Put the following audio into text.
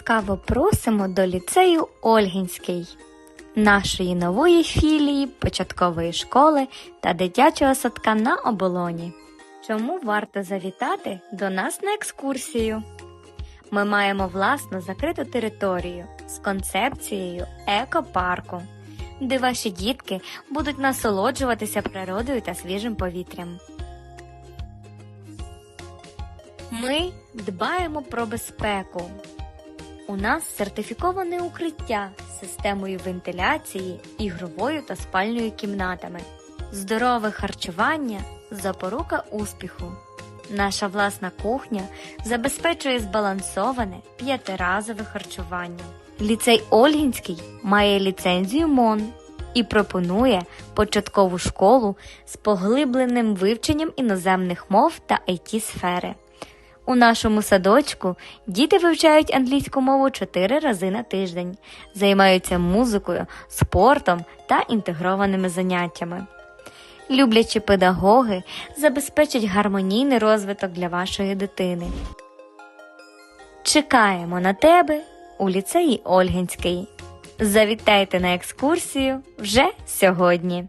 Ласкаво просимо до ліцею Ольгінський, нашої нової філії початкової школи та дитячого садка на оболоні. Чому варто завітати до нас на екскурсію? Ми маємо власну закриту територію з концепцією екопарку, де ваші дітки будуть насолоджуватися природою та свіжим повітрям. Ми дбаємо про безпеку. У нас сертифіковане укриття з системою вентиляції, ігровою та спальною кімнатами. Здорове харчування запорука успіху. Наша власна кухня забезпечує збалансоване п'ятиразове харчування. Ліцей Ольгінський має ліцензію МОН і пропонує початкову школу з поглибленим вивченням іноземних мов та it сфери. У нашому садочку діти вивчають англійську мову 4 рази на тиждень, займаються музикою, спортом та інтегрованими заняттями. Люблячі педагоги забезпечать гармонійний розвиток для вашої дитини. Чекаємо на тебе у ліцеї Ольгинський. Завітайте на екскурсію вже сьогодні.